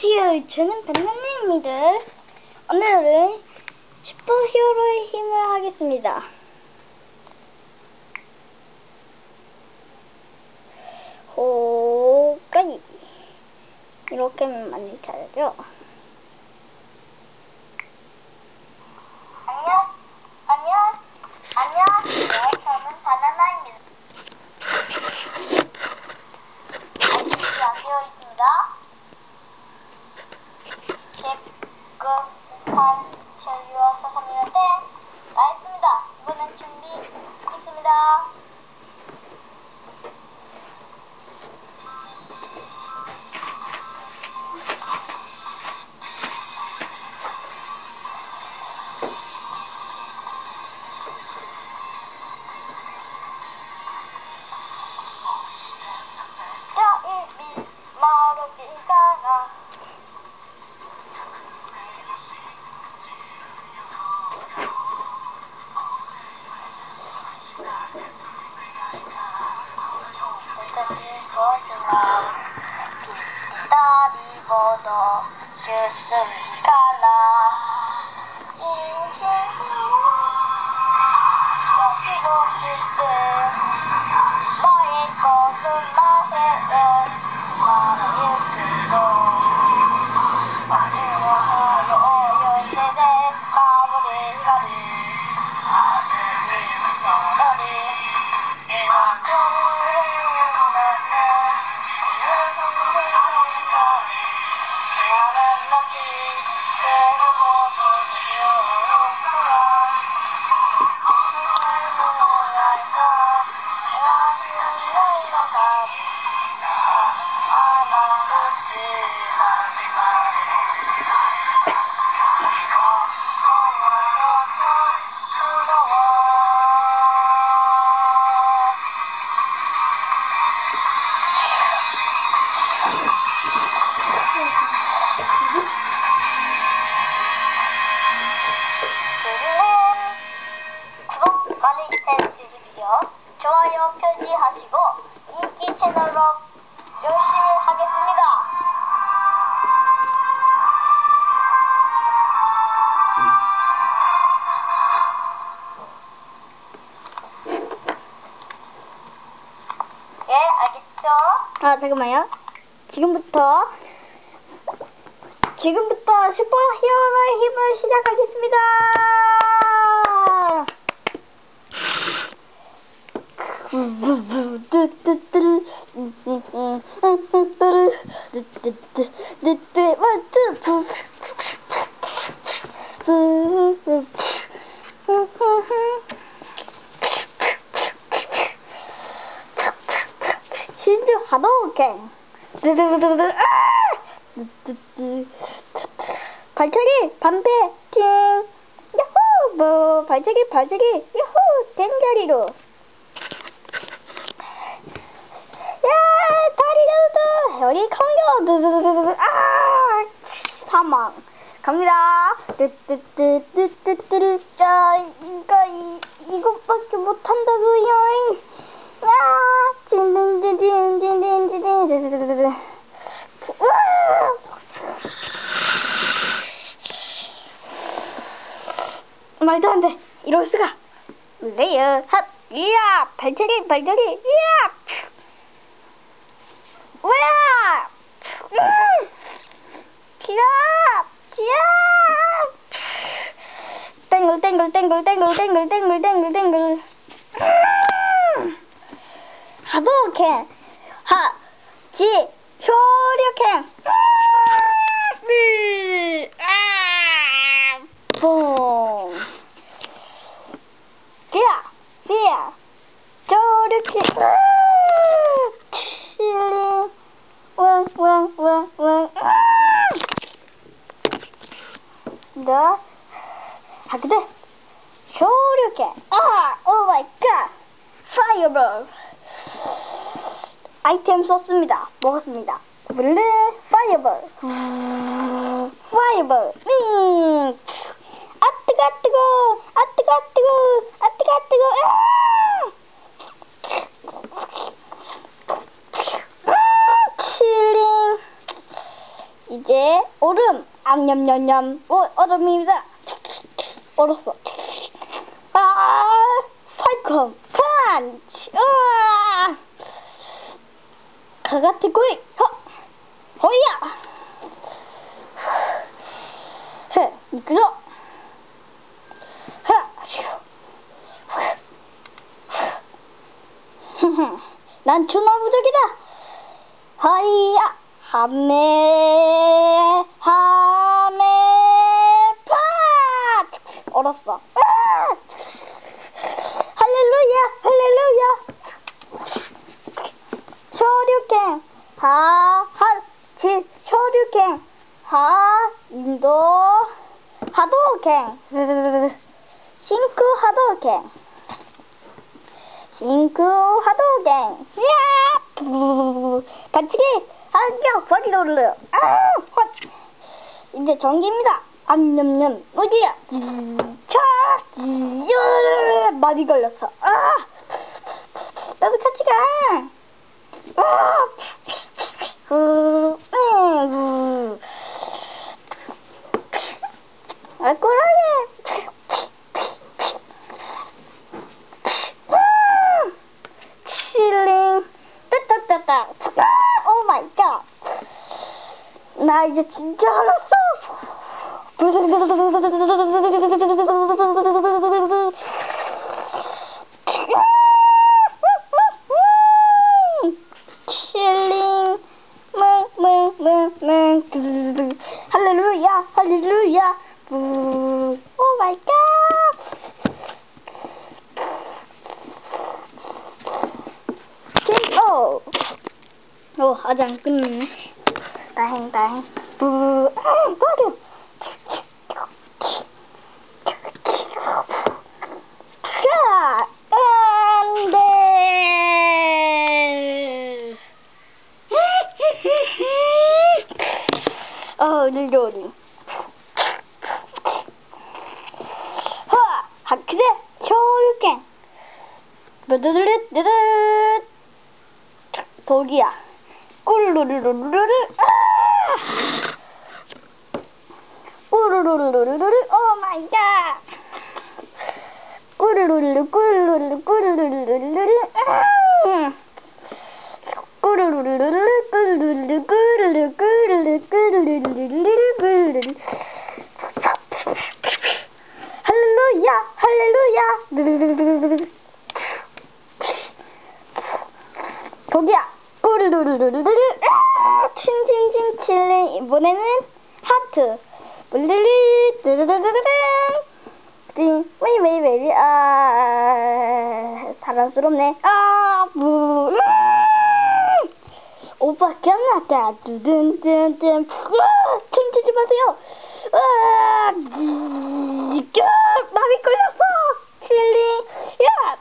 안녕하세요. 저는 바나나입니다. 오늘은 슈퍼히어로의 힘을 하겠습니다. 호까지 이렇게 많이 찾아죠. scared of. 잠깐만요. 지금부터 지금부터 슈퍼 히어로의 힘을 시작하겠습니다. 발차기 반패 찡 야호! 뭐 발차기 발차기. 야호! 댕가리로. 야 다리 두두 여기空겨 두두두두 아 사망. 갑니다. 뚜뚜뚜뚜뚜뚜 자 이거 이 이것밖에 못한다고요. 야 징징징징징징징징 말도 안 돼. 이럴 수가. 레이어 핫 이야 발차기 발차기 이야 우야 음! 기야 기야 땡글 땡글 땡글 땡글 땡글 땡글 땡글 땡글 음! 하도켄 하지 효력켄 음! 아! 기야 기야 저렇게 칠링 왕왕왕왕 너 하게 돼 효력해 아오 마이 갓 파이어볼 아이템 썼습니다. 먹었습니다. 물론 파이어볼 음, 파이어볼 음. 아 뜨거 아 뜨거 아 뜨거 아 뜨거 아 뜨거 아 아! 아, 칠링 이제 얼음. 앙냠냠냠. 어, 얼음입니다. 얼었어. 아, 팔콤. 펀치. 으아. 가가티 구이. 허. 호이야. 헤, 이끌어. 하. 난 추나무적이다. 하이야. 하메, 하메, 파! 얼었어. 아! 할렐루야, 할렐루야. 쇼류켄, 하, 하, 지, 쇼류켄, 하, 인도, 하도켄, 싱크 하도켄, 싱크 하도켄, 야! 같이 안녕, 버리 놀르. 아, 헛. 이제 전기입니다. 암냠냠, 어디야? 차, 유, 마비 걸렸어. 아, 나도 같이 가. 아, 음, 음. 아, 꼬라게. 칠링. 따따따따. 아, 오 마이 갓. 나 이제 진짜 화났어. 칠링. 멍멍멍멍. 할렐루야, 할렐루야. 오마이 갓. 오. 오, 아직 안 끝났네. 다행, 다행. 부, 아, 빠져. 자, 안 돼. 어, 늘려리. 하, 하크데, 효유ken. 르르르르르. 독이야. 꿀루루루루루루. 아! 꾸루루루루루루. 오 마이 갓. 꾸루루루 꾸루루루 꾸루루루루루. 아! 꾸루루루루루 꾸루루루 꾸루루 꾸루루 꾸루루루루루 꾸루루. 할렐루야 할렐루야. 독이야. 우르르르르르르 아! 칭칭칭 칠레 이번에는 하트 블리리 르르르르르 띵웨이 웨이 웨이 아 사랑스럽네 아무 음! 오빠 기억났다 두둔둔둔 춤추지 마세요 아 이겨 마비 걸렸어 칠리 야핫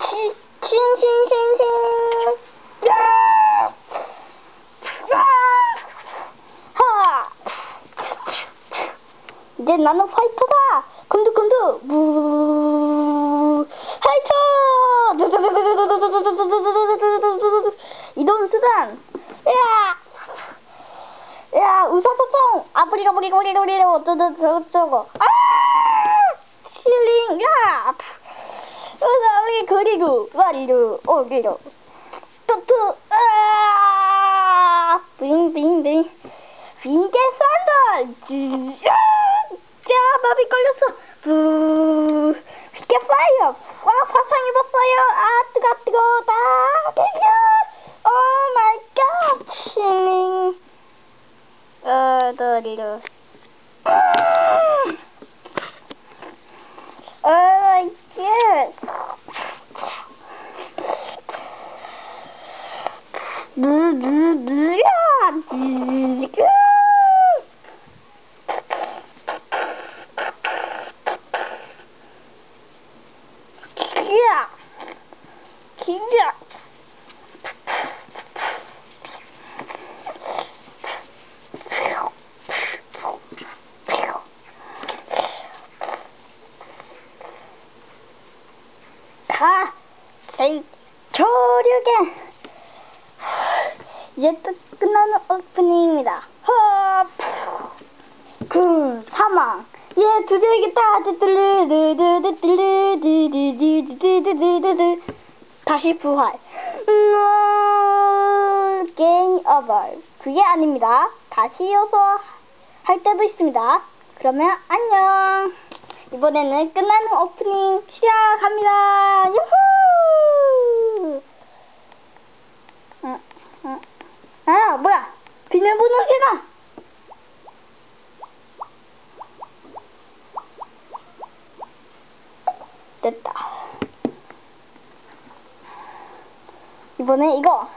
치, 칭칭칭칭. 야! 야! 하! 이제 나는 파이터다. 컴두컴두. 무. 파이터! 이동 수단. 야! 야, 아브리가 브리가 브리가 브리가 어쩌고 저쩌고. 아! 야! 으사리 그리고 와리루 오기로 뚜뚜 아! 빙빙빙. 빙게 산다! 자 마비 걸렸어. 부 빙게 파이어. 와 화상 입었어요. 아 뜨거 뜨거. 다 되죠 오 마이 갓 칠링 어 더리루 Oh my god. 기야. 기야. 가, 생, 조류게. 이제 또 끝나는 오프닝입니다. 헛! 그 사망. 예, 두들기 따드들르드드드들르드드드드드드드드 다시 부활. 음, 게임 오버. 그게 아닙니다. 다시 이어서 할 때도 있습니다. 그러면 안녕. 이번에는 끝나는 오프닝 시작합니다. 유후! 응, 응. 아, 뭐야? 비밀번호 세가 됐다. 이번에 이거.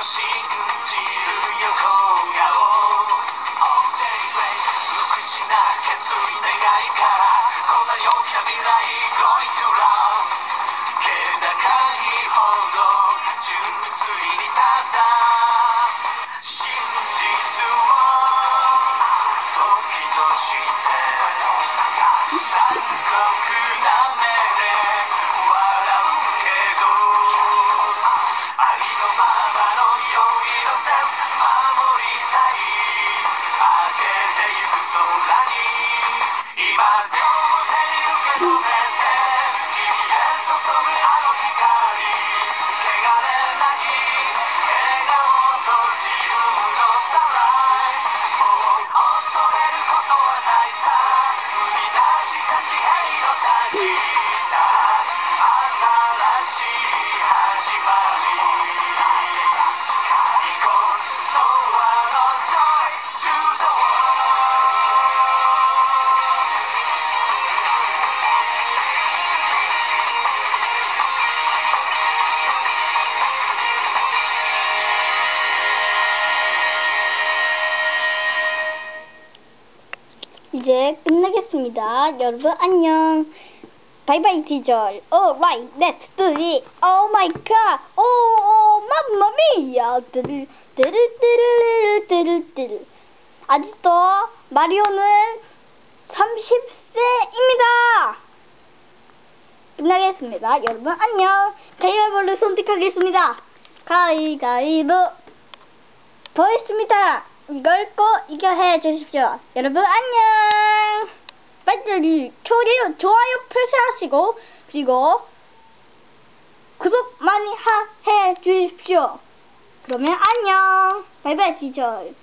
Seeking to your home, イ제 끝나겠습니다. 여러분 안녕. 바이바이 디절. Alright, let's do it. Oh my god. Oh, oh, mamma mia. 뚜르. 아직도 마리오는 30세입니다. 끝나겠습니다. 여러분 안녕. 가위바위보를 선택하겠습니다. 가위가위보. 더했습니다. 이걸 꼭 이겨 해 주십시오. 여러분 안녕. 빨리 좋아요, 좋아요 표시하시고 그리고 구독 많이 하, 해 주십시오. 그러면 안녕. 바이바이 지절.